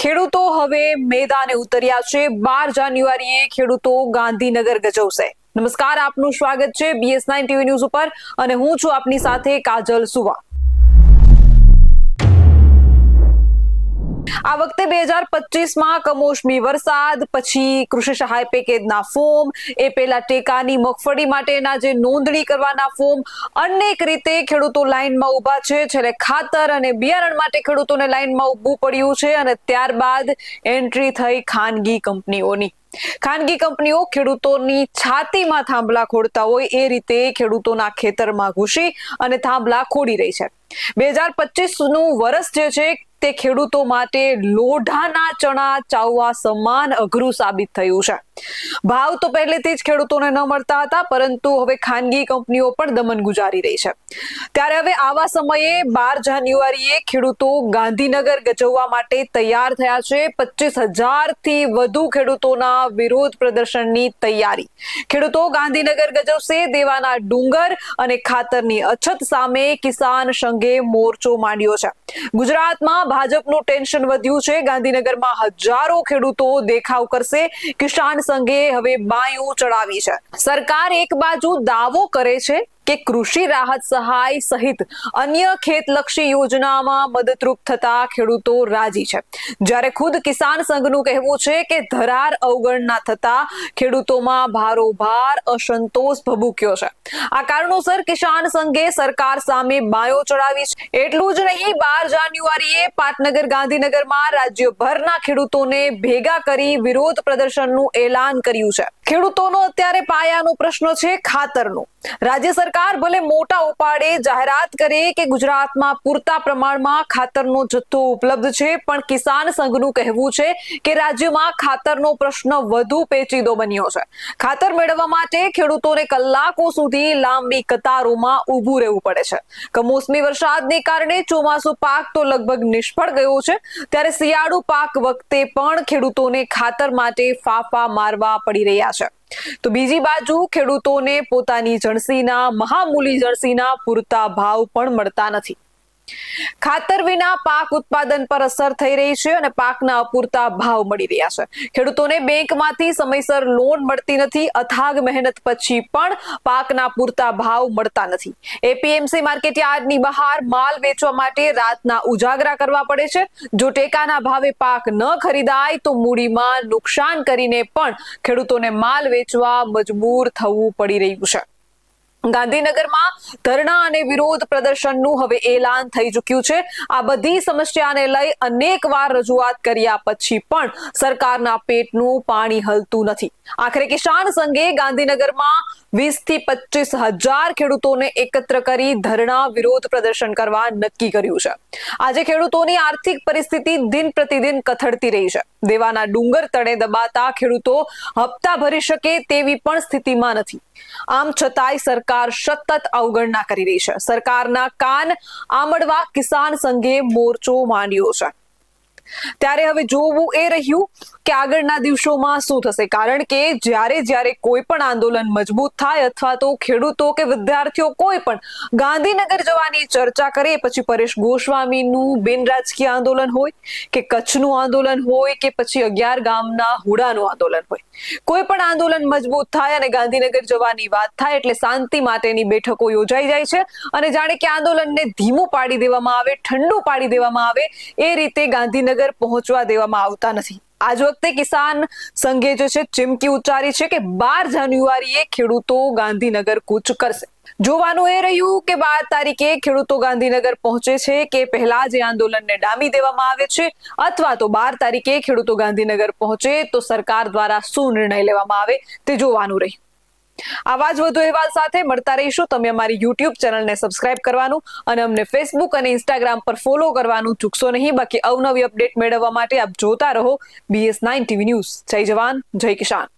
ખેડૂતો હવે મેદાને ઉતર્યા છે. બાર જાન્યુઆરીએ ખેડૂતો ગાંધીનગર ગજવશે. નમસ્કાર, આપનું સ્વાગત છે બીએસ નાઇન ટીવી ન્યૂઝ ઉપર અને હું છું આપની સાથે કાજલ સુવા. આ વખતે બે હજાર પચીસમાં કમોસમી વરસાદ, પછી કૃષિ સહાય પેકેજના ફોર્મ, એ પેલા ટેકાની મગફળી માટેના જે નોંધણી કરવાના ફોર્મ, અનેક રીતે ખેડૂતો લાઇનમાં ઊભા છે. છેલ્લે ખાતર અને બિયારણ માટે ખેડૂતોને લાઈનમાં ઊભું પડ્યું છે અને ત્યારબાદ એન્ટ્રી થઈ ખાનગી કંપનીઓની. ખાનગી કંપનીઓ ખેડૂતોની છાતીમાં થાંભલા ખોડતા હોય એ રીતે ખેડૂતોના ખેતરમાં ઘૂસી અને થાંભલા ખોડી રહી છે. બે હજાર પચીસનું વર્ષ જે છે તે ખેડૂતો માટે લોઢાના ચણા ચાવવા સમાન અઘરું સાબિત થયું છે. ભાવ તો પહેલેથી જ ખેડૂતોને ન મળતા હતા, પરંતુ હવે ખાનગી કંપનીઓ પણ દમન ગુજારી રહી છે. ત્યારે હવે આવા સમયે બાર જાન્યુઆરીએ ખેડૂતો ગાંધીનગર ગજવવા માટે તૈયાર થયા છે. પચીસ હજારથી વધુ ખેડૂતોના વિરોધ પ્રદર્શનની તૈયારી. ખેડૂતો ગાંધીનગર ગજવશે, દેવાના ડુંગર અને ખાતરની અછત સામે કિસાન સંઘે મોરચો માંડ્યો છે. ગુજરાતમાં ભાજપનું ટેન્શન વધ્યું છે. ગાંધીનગરમાં હજારો ખેડૂતો દેખાવ કરશે. કિસાન સંઘે હવે બાયું ચડાવી છે. સરકાર એક બાજુ દાવો કરે છે કે કૃષિ રાહત સહાય સહિત અન્ય ખેતલક્ષી યોજનામાં મદદરૂપ થતા ખેડૂતો રાજી છે. જ્યારે ખુદ કિસાન સંઘનું કહેવું છે કે ધરાર અવગણના થતા ખેડૂતોમાં ભારોભાર અસંતોષ ભભૂક્યો છે. આ કારણોસર કિસાન સંઘે સરકાર સામે બાયો ચડાવી છે. એટલું જ નહીં, બાર જાન્યુઆરીએ પાટનગર ગાંધીનગરમાં રાજ્યભરના ખેડૂતોને ભેગા કરી વિરોધ પ્રદર્શનનું એલાન કર્યું છે. ખેડૂતોનો અત્યારે પાયાનો પ્રશ્ન છે ખાતરનો. રાજ્ય સરકાર ભલે મોટા ઉપાડે જાહેરાત કરે કે ગુજરાતમાં પૂરતા પ્રમાણમાં ખાતરનો જથ્થો ઉપલબ્ધ છે, પણ કિસાન સંઘનું કહેવું છે કે રાજ્યમાં ખાતરનો પ્રશ્ન વધુ પેચીદો બન્યો છે. ખાતર મેળવવા માટે ખેડૂતોને કલાકો સુધી લાંબી કતારોમાં ઊભું રહેવું પડે છે. કમોસમી વરસાદને કારણે ચોમાસુ પાક તો લગભગ નિષ્ફળ ગયો છે. ત્યારે શિયાળુ પાક વખતે પણ ખેડૂતોને ખાતર માટે ફાફા મારવા પડી રહ્યા છે. તો બીજી બાજુ ખેડૂતોને પોતાની જણસીના મહામૂલી જણસીના પૂરતા ભાવ પણ મળતા નથી. ખાતર વિના પાક ઉત્પાદન પર અસર થઈ રહી છે અને પાકના અપૂરતા ભાવ મળી રહ્યા છે. ખેડૂતોને બેંકમાંથી સમયસર લોન મળતી નથી, અથાગ મહેનત પછી પણ પાકના પૂરતા ભાવ મળતા નથી. એપીએમસી માર્કેટ યાર્ડની બહાર માલ વેચવા માટે રાતના ઉજાગરા કરવા પડે છે. જો ટેકાના ભાવે પાક ન ખરીદાય તો મૂડીમાં નુકસાન કરીને પણ ખેડૂતોને માલ વેચવા મજબૂર થવું પડી રહ્યું છે. ગાંધીનગરમાં ધરણા અને વિરોધ પ્રદર્શનનું હવે એલાન થઈ ચૂક્યું છે. આ બધી સમસ્યાને લઈ અનેક વાર રજૂઆત કર્યા પછી પણ સરકારના પેટનું પાણી હલતું નથી. આખરે કિસાન સંઘે ગાંધીનગરમાં વીસથી પચીસ હજાર ખેડૂતોને એકત્ર કરી ધરણા વિરોધ પ્રદર્શન કરવા નક્કી કર્યું છે. આજે ખેડૂતોની આર્થિક પરિસ્થિતિ દિન પ્રતિદિન કથળતી રહી છે. દેવાના ડુંગર તળે દબાતા ખેડૂતો હપ્તા ભરી શકે તેવી પણ સ્થિતિમાં નથી. આમ છતાંય સરકાર સતત અવગણના કરી રહી છે. સરકારના કાન આમડવા કિસાન સંઘે મોરચો માંડ્યો છે. ત્યારે હવે જોવું એ રહ્યું કે આગળના દિવસોમાં શું થશે. કારણ કે જ્યારે જ્યારે કોઈ પણ આંદોલન મજબૂત થાય અથવા તો ખેડૂતો કે વિદ્યાર્થીઓ કોઈ પણ ગાંધીનગર જવાની ચર્ચા કરે પછી પરેશ ગોસ્વામીનું બિન રાજકીય આંદોલન હોય, કે કચ્છનું આંદોલન હોય, કે પછી અગિયાર ગામના હુડાનું આંદોલન હોય. કોઈ પણ આંદોલન મજબૂત થાય અને ગાંધીનગર જવાની વાત થાય એટલે શાંતિ માટેની બેઠકો યોજાઈ જાય છે અને જાણે કે આંદોલનને ધીમું પાડી દેવામાં આવે, ઠંડુ પાડી દેવામાં આવે, એ રીતે ગાંધીનગર પહોંચવા દેવામાં આવતા નથી. આજ વખતે કિસાન સંઘે જે છે ચીમકી ઉચ્ચારી છે કે બાર જાન્યુઆરીએ ખેડૂતો ગાંધીનગર કૂચ કરશે. જોવાનું એ રહ્યું કે બાર તારીખે ખેડૂતો ગાંધીનગર પહોંચે છે કે પહેલા જે આંદોલનને ડામી દેવામાં આવે છે અથવા તો બાર તારીખે ખેડૂતો ગાંધીનગર પહોંચે તો સરકાર દ્વારા શું નિર્ણય લેવામાં આવે તે જોવાનું રહ્યું. આવા જ વધુ અહેવાલ સાથે મળતા રહીશું. તમે અમારી યુટ્યુબ ચેનલને સબસ્ક્રાઇબ કરવાનું અને અમને ફેસબુક અને ઇન્સ્ટાગ્રામ પર ફોલો કરવાનું ચૂકશો નહીં. બાકી અવનવી અપડેટ મેળવવા માટે આપ જોતા રહો. બીએસ નાઇન ટીવી ન્યૂઝ જય જવાન, જય કિસાન.